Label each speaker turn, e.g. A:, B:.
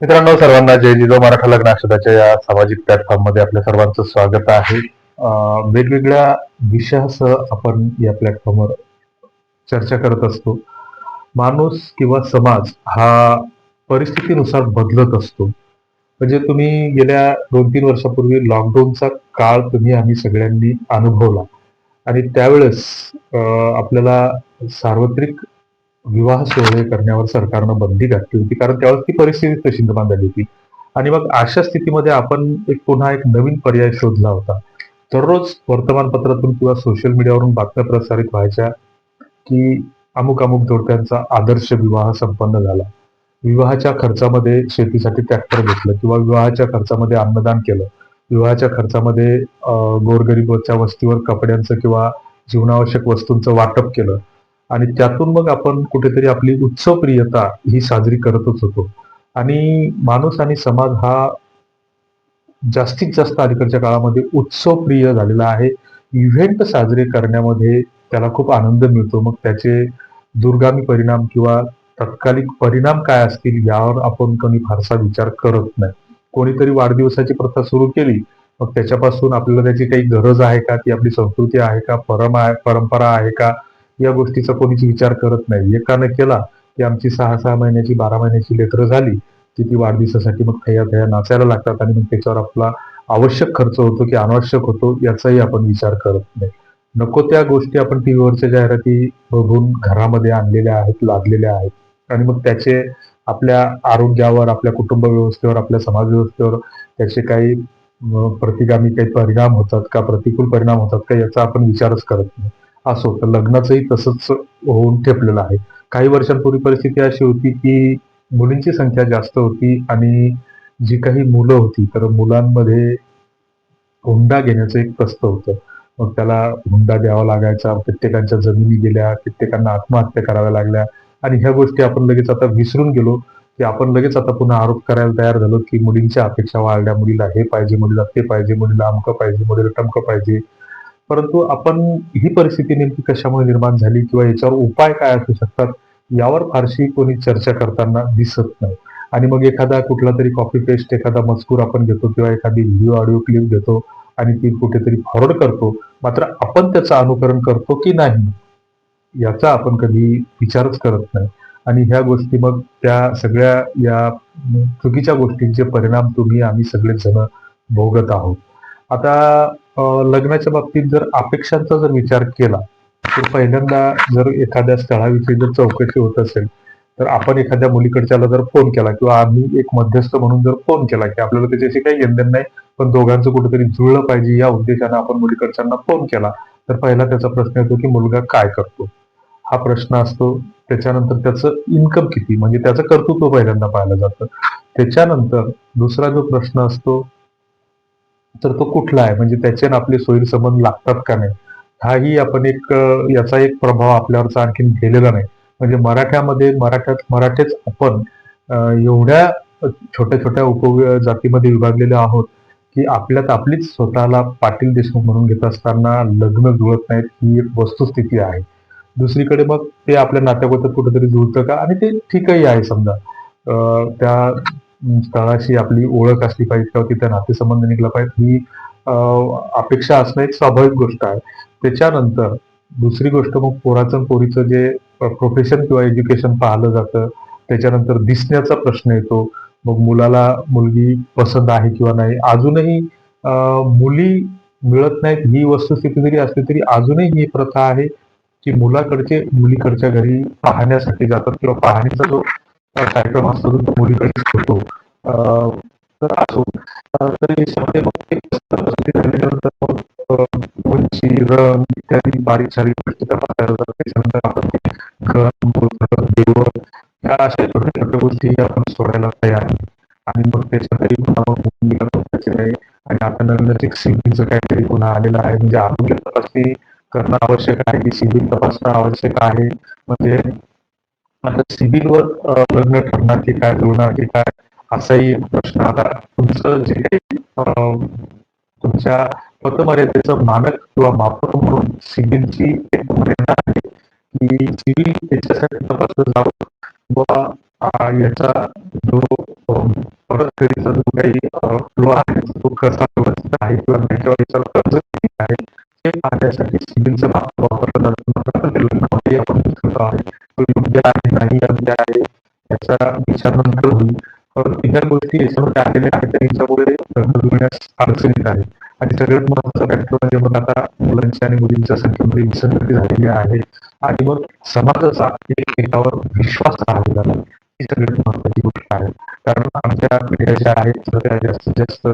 A: मित्रांनो सर्वांना जय जिजो मराठा लग्न या सामाजिक प्लॅटफॉर्ममध्ये आपल्या सर्वांचं स्वागत आहे. वेगवेगळ्या विषयासह आपण या प्लॅटफॉर्मवर चर्चा करत असतो. माणूस किंवा समाज हा परिस्थितीनुसार बदलत असतो. म्हणजे तुम्ही गेल्या दोन तीन वर्षापूर्वी लॉकडाऊनचा काळ तुम्ही आम्ही सगळ्यांनी अनुभवला. आणि त्यावेळेस आपल्याला सार्वत्रिक विवाह सोहळे करण्यावर सरकारनं बंदी घातली होती. कारण त्यावेळेस ती परिस्थिती तशी निर्माण झाली होती. आणि मग अशा स्थितीमध्ये आपण एक पुन्हा एक नवीन पर्याय शोधला होता. दररोज वर्तमानपत्रातून किंवा सोशल मीडियावरून बातम्या प्रसारित व्हायच्या की अमुक अमुक जोडप्यांचा आदर्श विवाह संपन्न झाला. विवाहाच्या खर्चामध्ये शेतीसाठी ट्रॅक्टर घेतलं किंवा विवाहाच्या खर्चामध्ये अन्नदान केलं. विवाहाच्या खर्चामध्ये गोरगरीबच्या वस्तीवर कपड्यांचं किंवा जीवनावश्यक वस्तूंचं वाटप केलं. आणि त्यातून मग आपण कुठेतरी आपली उत्सवप्रियता ही साजरी करतच होतो. आणि माणूस आणि समाज हा जास्तीत जास्त अलीकडच्या काळामध्ये उत्सवप्रिय झालेला आहे. इव्हेंट साजरे करण्यामध्ये त्याला खूप आनंद मिळतो. मग त्याचे दूरगामी परिणाम किंवा तत्कालिक परिणाम काय असतील यावर आपण कोणी फारसा विचार करत नाही. कोणीतरी वाढदिवसाची प्रथा सुरू केली मग त्याच्यापासून आपल्याला त्याची काही गरज आहे का? ती आपली संस्कृती आहे का? परम आहे परंपरा आहे का? या गोष्टीचा कोणीच विचार करत नाही. एकानं केला की आमची सहा सहा महिन्याची बारा महिन्याची लेकरं झाली की ती वाढदिवसासाठी मग थैया थैया नाचायला लागतात आणि मग त्याच्यावर आपला आवश्यक खर्च होतो की अनावश्यक होतो याचाही आपण विचार करत नाही. नको त्या गोष्टी आपण टीव्हीवरच्या जाहिराती बघून घरामध्ये आणलेल्या आहेत लादलेल्या आहेत. आणि मग त्याचे आपल्या आरोग्यावर आपल्या कुटुंब व्यवस्थेवर आपल्या समाज व्यवस्थेवर त्याचे काही प्रतिगामी काही परिणाम होतात का प्रतिकूल परिणाम होतात का याचा आपण विचारच करत नाही. असो तर लग्नाचंही तसंच होऊन ठेपलेलं आहे. काही वर्षांपूर्वी परिस्थिती अशी होती की मुलींची संख्या जास्त होती आणि जी काही मुलं होती तर मुलांमध्ये हुंडा घेण्याचं एक प्रस्त होतं. मग त्याला हुंडा द्यावा लागायचा कित्येकांच्या जमिनी गेल्या कित्येकांना आत्महत्या कराव्या लागल्या आणि ह्या गोष्टी आपण लगेच आता विसरून गेलो की आपण लगेच आता पुन्हा आरोप करायला तयार झालो की मुलींच्या अपेक्षा वाढल्या मुलीला हे पाहिजे मुलीला ते पाहिजे मुलीला अमकं पाहिजे मुलीला टमकं पाहिजे. परंतु आपण ही परिस्थिती नेमकी कशामुळे निर्माण झाली किंवा याच्यावर उपाय काय असू शकतात यावर फारशी कोणी चर्चा करताना दिसत नाही. आणि मग एखादा कुठला तरी कॉपी पेस्ट एखादा मजकूर आपण घेतो किंवा एखादी व्हिडिओ ऑडिओ क्लिप घेतो आणि ती कुठेतरी फॉरवर्ड करतो. मात्र आपण त्याचं अनुकरण करतो की नाही याचा आपण कधी विचारच करत नाही. आणि ह्या गोष्टी मग त्या सगळ्या या चुकीच्या गोष्टींचे परिणाम तुम्ही आम्ही सगळेच जण भोगत आहोत. आता लग्नाच्या बाबतीत जर अपेक्षांचा जर विचार केला तर पहिल्यांदा जर एखाद्या स्थळाविषयी जर चौकशी होत असेल तर आपण एखाद्या मुलीकडच्याला जर फोन केला किंवा आम्ही एक मध्यस्थ म्हणून जर फोन केला की आपल्याला त्याच्याशी काही घेणदेण नाही पण दोघांचं कुठेतरी जुळलं पाहिजे या उद्देशाने आपण मुलीकडच्यांना फोन केला तर पहिला त्याचा प्रश्न येतो की मुलगा काय करतो? हा प्रश्न असतो. त्याच्यानंतर त्याचं इन्कम किती? म्हणजे त्याचं कर्तृत्व पहिल्यांदा पाहिलं जातं. त्याच्यानंतर दुसरा जो प्रश्न असतो तर तो कुठला आहे? म्हणजे त्याचे आपले सोयी संबंध लागतात का नाही? हाही आपण एक याचा एक प्रभाव आपल्यावरचा आणखीन गेलेला नाही. म्हणजे मराठ्यामध्ये मराठ्यात मराठेच आपण एवढ्या छोट्या छोट्या उप जातीमध्ये विभागलेले आहोत की आपल्यात आपलीच स्वतःला पाटील देशमुख म्हणून घेत असताना लग्न जुळत नाहीत ही एक वस्तुस्थिती आहे. दुसरीकडे मग ते आपल्या नात्याबद्दल कुठेतरी जुळतं का? आणि ते ठीकही आहे समजा. त्या स्थळाशी आपली ओळख असली पाहिजे किंवा तिथे नातेसंबंध निघला पाहिजे ही अपेक्षा असणं एक स्वाभाविक गोष्ट आहे. त्याच्यानंतर दुसरी गोष्ट मग पोराचं पोरीचं जे प्रोफेशन किंवा एज्युकेशन पाहिलं जातं त्याच्यानंतर दिसण्याचा प्रश्न येतो. मग मुलाला मुलगी पसंत आहे किंवा नाही अजूनही मुली मिळत नाहीत ही वस्तुस्थिती जरी असली तरी अजूनही ही प्रथा आहे की मुलाकडचे मुलीकडच्या घरी पाहण्यासाठी जातात किंवा पाहण्याचा जो कार्यक्रम असतो तो मुलीकडेच होतो. तर असो तर याच्यामध्ये मग उंची रंग इत्यादी बारीक सारीक गोष्टी जातात. त्याच्यानंतर आपण ते अशा छोट्या छोट्या गोष्टी आपण सोडायला तयार आहे. आणि मग त्याच्यातही पुन्हा आहे. आणि आता नवीनच एक सिव्हिलचं काहीतरी पुन्हा आलेलं आहे. म्हणजे आरोग्य तपासणी करणं आवश्यक आहे. की सिव्हिल तपासणं आवश्यक आहे. म्हणजे आता सिव्हिलवर लग्न ठरणार की काय जुळणार की काय असाही प्रश्न. आता तुमचं जे काही तुमच्या पतमर्यादेचं मानक किंवा मापक म्हणून सिव्हिलची एक मर्यादा आहे की सिव्हिल याच्यासाठी तपासलं जावं व याचा जो परतफेडीचा जो काही फ्लो आहे तो कसा व्यवस्थित आहे किंवा बँकेवर याच्यावर कर्ज किती आहे ते पाहण्यासाठी सिबिलचा वापरला वापरलं जातं. आपण करतो आहे. तो योग्य आहे नाही योग्य आहे याचा विचार नंतर होईल परंतु इतर गोष्टी याच्यामध्ये आलेल्या आहेत आणि याच्यामुळे कर्ज अडचणीत आहे आणि सगळ्यात महत्त्वाचा फॅक्टर म्हणजे मग आता मुलांच्या आणि मुलींच्या संख्येमध्ये विसंगती झालेली आहे आणि मग समाजाचा एकमेकावर विश्वास राहिला नाही ही सगळ्यात महत्वाची गोष्ट आहे. कारण आमच्या पिढ्या ज्या आहेत तर त्या जास्तीत जास्त